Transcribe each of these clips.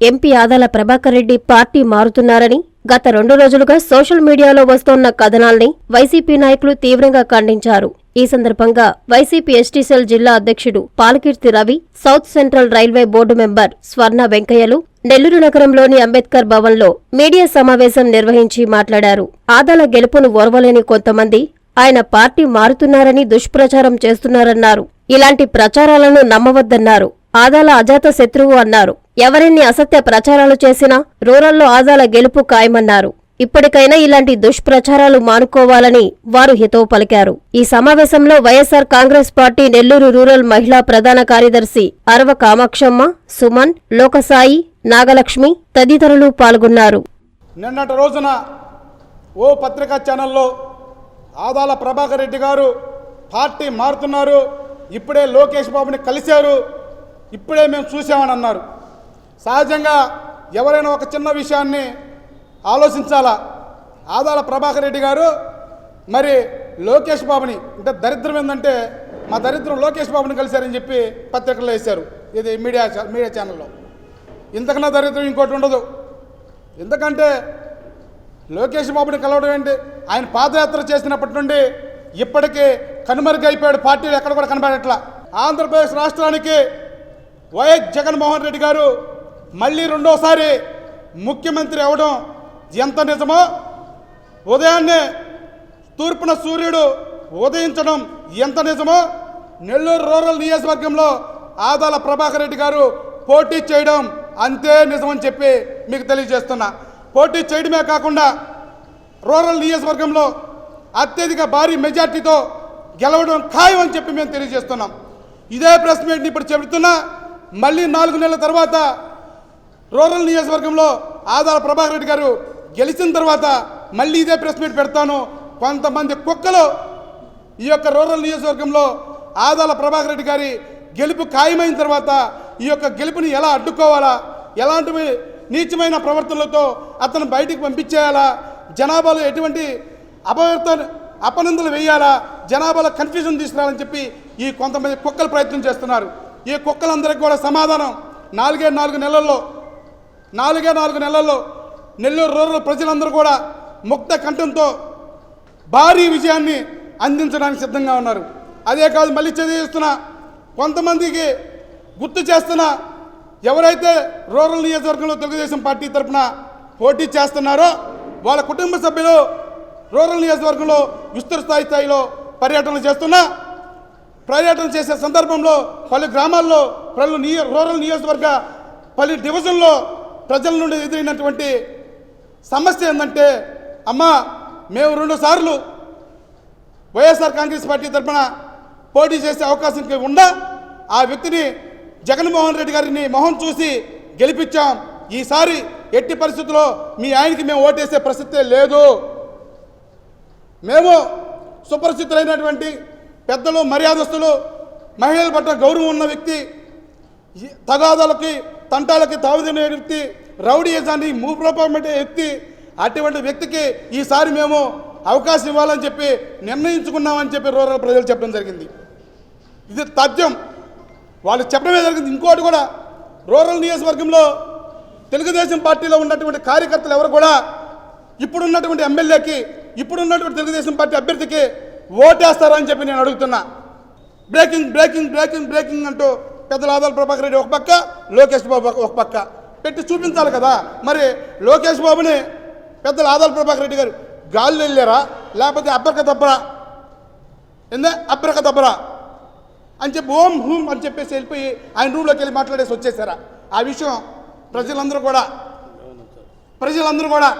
MP Adala Prabhakar Reddy party మారుతున్నారని గత రెండు రోజులుగా సోషల్ మీడియాలో వస్తోన్న కథనాల్ని వైసీపీ నాయకులు తీవ్రంగా ఖండించారు. ఈ సందర్భంగా వైసీపీ ఎస్టీ సెల్ జిల్లా అధ్యక్షుడు Palakeerthi Ravi South Central Railway board member Swarna వెంకయ్యలు Nellore నగరంలోని అంబేద్కర్ భవన్లో మీడియా సమావేశం నిర్వహించి మాట్లాడారు. ఆదాల గెలుపును ఓర్వలేని కొంతమంది ఆయన పార్టీ మారుతున్నారని దుష్ప్రచారం చేస్తున్నారన్నారు. ఇలాంటి ప్రచారాలను నమ్మవద్దన్నారు. ఆదాల అజాత శత్రువు అన్నారు. ఎవరెన్ని అసత్య ప్రచారాలు చేసినా రూరల్లో ఆదాల గెలుపు ఖాయమన్నారు. ఇప్పటికైనా ఇలాంటి దుష్ప్రచారాలు మానుకోవాలని వారు హితవు పలికారు. ఈ సమావేశంలో వైఎస్సార్ కాంగ్రెస్ పార్టీ నెల్లూరు రూరల్ మహిళా ప్రధాన కార్యదర్శి అరవ కామాక్షమ్మ సుమన్ లోకసాయి నాగలక్ష్మి తదితరులు పాల్గొన్నారు. నిన్నటి రోజున ఓ పత్రికా ఛానల్లో ఆదాల ప్రభాకర్ రెడ్డి గారు పార్టీ మారుతున్నారు. ఇప్పుడే లోకేష్ బాబుని కలిశారు. ఇప్పుడే మేము చూసామని అన్నారు. సహజంగా ఎవరైనా ఒక చిన్న విషయాన్ని ఆలోచించాలా? ఆదాల ప్రభాకర్ రెడ్డి గారు మరి లోకేష్ బాబుని అంటే దరిద్రం ఏంటంటే మా దరిద్రం లోకేష్ బాబుని కలిశారని చెప్పి పత్రికల్లో వేశారు ఇది మీడియా మీడియా ఛానల్లో. ఇంతకన్నా దరిద్రం ఇంకోటి ఉండదు. ఎందుకంటే లోకేష్ బాబుని కలవడం ఏంటి? ఆయన పాదయాత్ర చేసినప్పటి నుండి ఇప్పటికీ కనుమరుగైపోయాడు. పార్టీలు ఎక్కడ కూడా కనబడట్లా. ఆంధ్రప్రదేశ్ రాష్ట్రానికి వైఎస్ జగన్మోహన్ రెడ్డి గారు మళ్ళీ రెండోసారి ముఖ్యమంత్రి అవడం ఎంత నిజమో ఉదయాన్నే తూర్పున సూర్యుడు ఉదయించడం ఎంత నిజమో నెల్లూరు రూరల్ నియోజకవర్గంలో ఆదాల ప్రభాకర్ రెడ్డి గారు పోటీ చేయడం అంతే నిజమని చెప్పి మీకు తెలియజేస్తున్నా. పోటీ చేయడమే కాకుండా రూరల్ నియోజకవర్గంలో అత్యధిక భారీ మెజార్టీతో గెలవడం ఖాయం అని చెప్పి మేము తెలియజేస్తున్నాం. ఇదే ప్రెస్ మీట్ని ఇప్పుడు చెబుతున్నా మళ్ళీ నాలుగు నెలల తర్వాత రూరల్ నియోజకవర్గంలో ఆదాల ప్రభాకర్ రెడ్డి గారు గెలిచిన తర్వాత మళ్ళీ ఇదే ప్రెస్ మీట్ పెడతాను. కొంతమంది కుక్కలు ఈ యొక్క రూరల్ నియోజకవర్గంలో ఆదాల ప్రభాకర్ రెడ్డి గారి గెలుపు ఖాయమైన తర్వాత ఈ యొక్క గెలుపుని ఎలా అడ్డుకోవాలా? ఎలాంటివి నీచమైన ప్రవర్తనలతో అతను బయటికి పంపించేయాలా? జనాభాలో ఎటువంటి అపవర్త అపనందులు వేయాలా? జనాభాలో కన్ఫ్యూజన్ తీసుకురావాలని చెప్పి ఈ కొంతమంది కుక్కలు ప్రయత్నం చేస్తున్నారు. ఈ కుక్కలందరికీ కూడా సమాధానం నాలుగే నాలుగు నెలల్లో నాలుగే నాలుగు నెలల్లో నెల్లూరు రూరల్ ప్రజలందరూ కూడా ముక్త కంఠంతో భారీ విజయాన్ని అందించడానికి సిద్ధంగా ఉన్నారు. అదే కాదు మళ్ళీ చదివిస్తున్న కొంతమందికి గుర్తు చేస్తున్న ఎవరైతే రూరల్ నియోజకవర్గంలో తెలుగుదేశం పార్టీ తరఫున పోటీ చేస్తున్నారో వాళ్ళ కుటుంబ సభ్యులు రూరల్ నియోజకవర్గంలో విస్తృత స్థాయి స్థాయిలో పర్యటనలు చేస్తున్నా పర్యటన చేసే సందర్భంలో పలు గ్రామాల్లో పలు నియో రూరల్ నియోజకవర్గ పలు డివిజన్లో ప్రజల నుండి ఎదురైనటువంటి సమస్య ఏంటంటే అమ్మ మేము రెండు సార్లు వైఎస్ఆర్ కాంగ్రెస్ పార్టీ తరఫున పోటీ చేసే అవకాశం ఇంకా ఉందా? ఆ వ్యక్తిని జగన్మోహన్ రెడ్డి గారిని మొహం చూసి గెలిపించాం. ఈసారి ఎట్టి పరిస్థితుల్లో మీ ఆయనకి మేము ఓటేసే ప్రసక్తే లేదు. మేము సుపరిచితులైనటువంటి పెద్దలు మర్యాదస్తులు మహిళల పట్ల గౌరవం ఉన్న వ్యక్తి తగాదాలకి తంటాలకి తావుదిన వ్యక్తి రౌడీయజాన్ని మూప్రపడే వ్యక్తి అటువంటి వ్యక్తికి ఈసారి మేము అవకాశం ఇవ్వాలని చెప్పి నిర్ణయించుకున్నామని చెప్పి రూరల్ ప్రజలు చెప్పడం జరిగింది ఇది తథ్యం వాళ్ళు చెప్పడమే జరిగింది ఇంకోటి కూడా రూరల్ నియోజకవర్గంలో తెలుగుదేశం పార్టీలో ఉన్నటువంటి కార్యకర్తలు ఎవరు కూడా ఇప్పుడున్నటువంటి ఎమ్మెల్యేకి ఇప్పుడున్నటువంటి తెలుగుదేశం పార్టీ అభ్యర్థికి ఓటేస్తారని చెప్పి నేను అడుగుతున్నా బ్రేకింగ్ బ్రేకింగ్ బ్రేకింగ్ బ్రేకింగ్ అంటూ పెద్ద ఆదాల ప్రభాకర్ రెడ్డి ఒక పక్క లోకేష్ బాబు ఒక పక్క. పెట్టి చూపించాలి కదా. మరి లోకేష్ బాబుని పెద్ద లాదాల ప్రభాకర్ రెడ్డి గారు గాల్లో వెళ్ళారా? లేకపోతే అబ్బరక దబ్బరా ఏందే? అబ్బరక దబ్బరా అని చెప్పి ఓం హూం అని చెప్పేసి వెళ్ళిపోయి ఆయన రూమ్లోకి వెళ్ళి మాట్లాడేసి వచ్చేసారా? ఆ విషయం ప్రజలందరూ కూడా ప్రజలందరూ కూడా.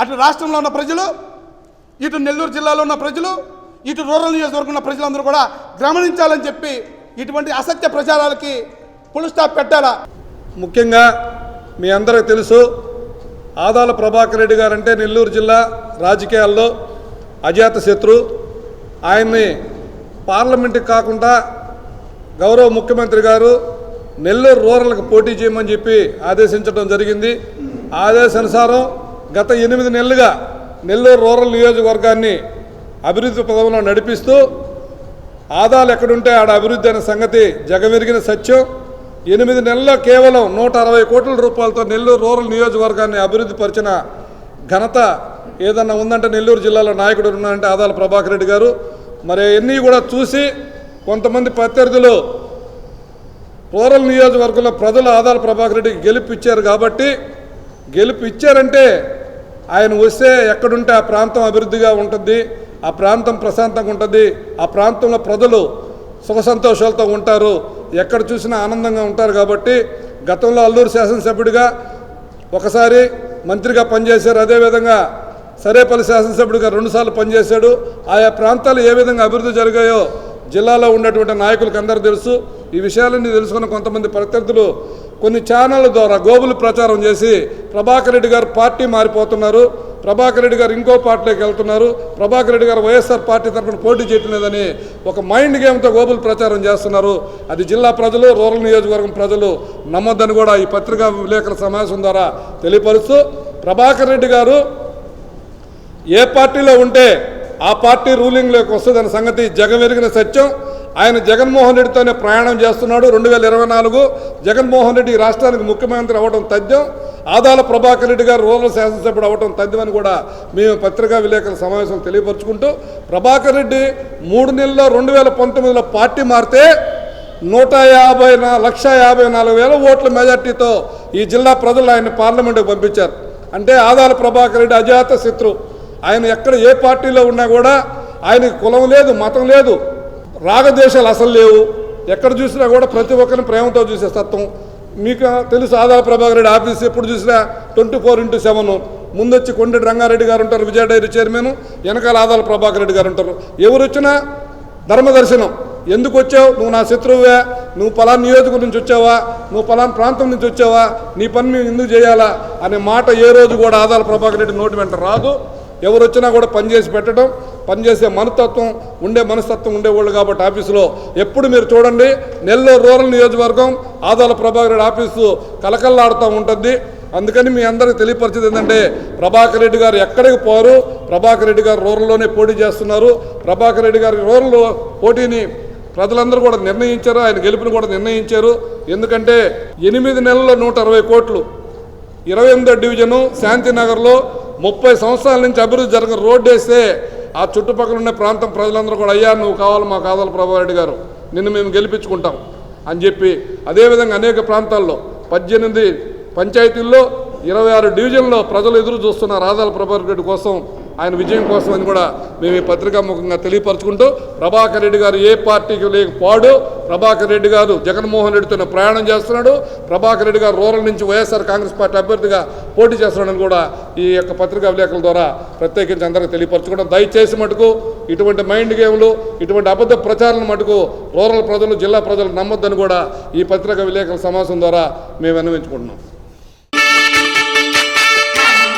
అటు రాష్ట్రంలో ఉన్న ప్రజలు ఇటు నెల్లూరు జిల్లాలో ఉన్న ప్రజలు ఇటు రూరల్ నియోజకవర్గం ఉన్న ప్రజలందరూ కూడా గమనించాలని చెప్పి ఇటువంటి అసత్య ప్రచారాలకి ఫుల్ స్టాప్ పెట్టాలా? ముఖ్యంగా మీ అందరికీ తెలుసు ఆదాల ప్రభాకర్ రెడ్డి గారంటే నెల్లూరు జిల్లా రాజకీయాల్లో అజాత శత్రు. ఆయన్ని పార్లమెంటుకి కాకుండా గౌరవ ముఖ్యమంత్రి గారు నెల్లూరు రూరల్కి పోటీ చేయమని చెప్పి ఆదేశించడం జరిగింది. ఆదేశానుసారం గత ఎనిమిది నెలలుగా నెల్లూరు రూరల్ నియోజకవర్గాన్ని అభివృద్ధి పదంలో నడిపిస్తూ ఆదాలు ఎక్కడుంటే ఆడ అభివృద్ధి అనే సంగతి జగమెరిగిన సత్యం. ఎనిమిది నెలల్లో కేవలం నూట అరవై కోట్ల రూపాయలతో నెల్లూరు రూరల్ నియోజకవర్గాన్ని అభివృద్ధి పరిచిన ఘనత ఏదన్నా ఉందంటే నెల్లూరు జిల్లాలో నాయకుడు ఉన్నారంటే ఆదాల ప్రభాకర్ రెడ్డి గారు. మరి ఎన్ని కూడా చూసి కొంతమంది ప్రత్యర్థులు రూరల్ నియోజకవర్గంలో ప్రజలు ఆదాల ప్రభాకర్ రెడ్డికి గెలుపు ఇచ్చారు కాబట్టి గెలుపు ఇచ్చారంటే ఆయన వస్తే ఎక్కడుంటే ఆ ప్రాంతం అభివృద్ధిగా ఉంటుంది. ఆ ప్రాంతం ప్రశాంతంగా ఉంటుంది. ఆ ప్రాంతంలో ప్రజలు సుఖ సంతోషాలతో ఉంటారు. ఎక్కడ చూసినా ఆనందంగా ఉంటారు కాబట్టి గతంలో అల్లూరు శాసనసభ్యుడిగా ఒకసారి మంత్రిగా పనిచేశారు. అదేవిధంగా సరేపల్లి శాసనసభ్యుడిగా రెండుసార్లు పనిచేశాడు. ఆయా ప్రాంతాలు ఏ విధంగా అభివృద్ధి జరిగాయో జిల్లాలో ఉన్నటువంటి నాయకులకు అందరూ తెలుసు. ఈ విషయాలన్నీ తెలుసుకున్న కొంతమంది ప్రత్యర్థులు కొన్ని ఛానళ్ళ ద్వారా గోబులు ప్రచారం చేసి ప్రభాకర్ రెడ్డి గారు పార్టీ మారిపోతున్నారు. ప్రభాకర్ రెడ్డి గారు ఇంకో పార్టీలోకి వెళ్తున్నారు. ప్రభాకర్ రెడ్డి గారు వైఎస్ఆర్ పార్టీ తరఫున పోటీ చేయటం లేదని ఒక మైండ్ గేమ్తో గోబులు ప్రచారం చేస్తున్నారు. అది జిల్లా ప్రజలు రూరల్ నియోజకవర్గం ప్రజలు నమ్మొద్దని కూడా ఈ పత్రికా విలేకరుల సమావేశం ద్వారా తెలియపరుస్తూ ప్రభాకర్ రెడ్డి గారు ఏ పార్టీలో ఉంటే ఆ పార్టీ రూలింగ్లోకి వస్తుందనే సంగతి జగమెరిగిన సత్యం. ఆయన జగన్మోహన్ రెడ్డితోనే ప్రయాణం చేస్తున్నాడు. రెండు వేల ఇరవై నాలుగు జగన్మోహన్ రెడ్డి ఈ రాష్ట్రానికి ముఖ్యమంత్రి అవ్వడం తథ్యం. ఆదాల ప్రభాకర్ రెడ్డి గారు రూరల్ శాసనసభ్యుడు అవ్వడం తథ్యమని కూడా మేము పత్రికా విలేకరుల సమావేశం తెలియపరుచుకుంటూ ప్రభాకర్ రెడ్డి మూడు నెలల్లో రెండు వేల పంతొమ్మిదిలో పార్టీ మారితే నూట యాభై లక్ష యాభై నాలుగు వేల ఓట్ల మెజార్టీతో ఈ జిల్లా ప్రజలు ఆయన పార్లమెంటుకు పంపించారు. అంటే ఆదాల ప్రభాకర్ రెడ్డి అజాత శత్రు. ఆయన ఎక్కడ ఏ పార్టీలో ఉన్నా కూడా ఆయనకి కులం లేదు మతం లేదు రాగద్వేషాలు అసలు లేవు. ఎక్కడ చూసినా కూడా ప్రతి ఒక్కరిని ప్రేమతో చూసే తత్వం మీకు తెలుసు ఆదాల ప్రభాకర్ రెడ్డి ఆఫీస్ ఎప్పుడు చూసినా ట్వంటీ ఫోర్ ఇంటూ సెవెన్. ముందొచ్చి కొండటి రంగారెడ్డి గారు ఉంటారు విజయ డైరీ చైర్మన్. వెనకాల ఆదాల ప్రభాకర్ రెడ్డి గారు ఉంటారు. ఎవరు వచ్చినా ధర్మదర్శనం. ఎందుకు వచ్చావు? నువ్వు నా శత్రువువే నువ్వు పలానా నియోజకం నుంచి వచ్చావా? నువ్వు పలానా ప్రాంతం నుంచి వచ్చావా? నీ పని మేము ఎందుకు చేయాలా? అనే మాట ఏ రోజు కూడా ఆదాల ప్రభాకర్ రెడ్డి నోటి వెంట రాదు. ఎవరు వచ్చినా కూడా పనిచేసి పెట్టడం పనిచేసే మనస్తత్వం ఉండే మనస్తత్వం ఉండేవాళ్ళు కాబట్టి ఆఫీసులో. ఎప్పుడు మీరు చూడండి నెల్లూరు రూరల్ నియోజకవర్గం ఆదాల ప్రభాకర్ రెడ్డి ఆఫీసు కలకల్లాడుతూ ఉంటుంది. అందుకని మీ అందరికి తెలియపరిచేది ఏంటంటే ప్రభాకర్ రెడ్డి గారు ఎక్కడికి పోరు ప్రభాకర్ రెడ్డి గారు రూరల్లోనే పోటీ చేస్తున్నారు. ప్రభాకర్ రెడ్డి గారి రూరల్ పోటీని ప్రజలందరూ కూడా నిర్ణయించారు ఆయన గెలుపుని కూడా నిర్ణయించారు. ఎందుకంటే ఎనిమిది నెలల్లో నూట అరవై కోట్లు ఇరవై ఎనిమిదో డివిజను శాంతినగర్లో ముప్పై సంవత్సరాల నుంచి అభివృద్ధి జరగ రోడ్డు వేస్తే ఆ చుట్టుపక్కల ఉన్న ప్రాంతం ప్రజలందరూ కూడా అయ్యా నువ్వు కావాలి మా కాదాల ప్రభారెడ్డి గారు నిన్ను మేము గెలిపించుకుంటాం. అని చెప్పి అదేవిధంగా అనేక ప్రాంతాల్లో పద్దెనిమిది పంచాయతీల్లో ఇరవై ఆరు డివిజన్లో ప్రజలు ఎదురు చూస్తున్న రాజాల ప్రభాకర్ రెడ్డి కోసం ఆయన విజయం కోసం అని కూడా మేము ఈ పత్రికాముఖంగా తెలియపరచుకుంటూ ప్రభాకర్ రెడ్డి గారు ఏ పార్టీకి లేకపోడు ప్రభాకర్ రెడ్డి గారు జగన్మోహన్ రెడ్డితో ప్రయాణం చేస్తున్నాడు. ప్రభాకర్ రెడ్డి గారు రూరల్ నుంచి వైఎస్ఆర్ కాంగ్రెస్ పార్టీ అభ్యర్థిగా పోటీ చేస్తున్నాడని కూడా ఈ యొక్క పత్రికా విలేకరుల ద్వారా ప్రత్యేకించి అందరికీ తెలియపరచుకోవడం దయచేసి మటుకు ఇటువంటి మైండ్ గేమ్లు ఇటువంటి అబద్ధ ప్రచారాలను మటుకు రూరల్ ప్రజలు జిల్లా ప్రజలు నమ్మొద్దని కూడా ఈ పత్రికా విలేకరుల సమావేశం ద్వారా మేము విన్నవించుకుంటున్నాం.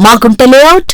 మాగుంట లేఅవుట్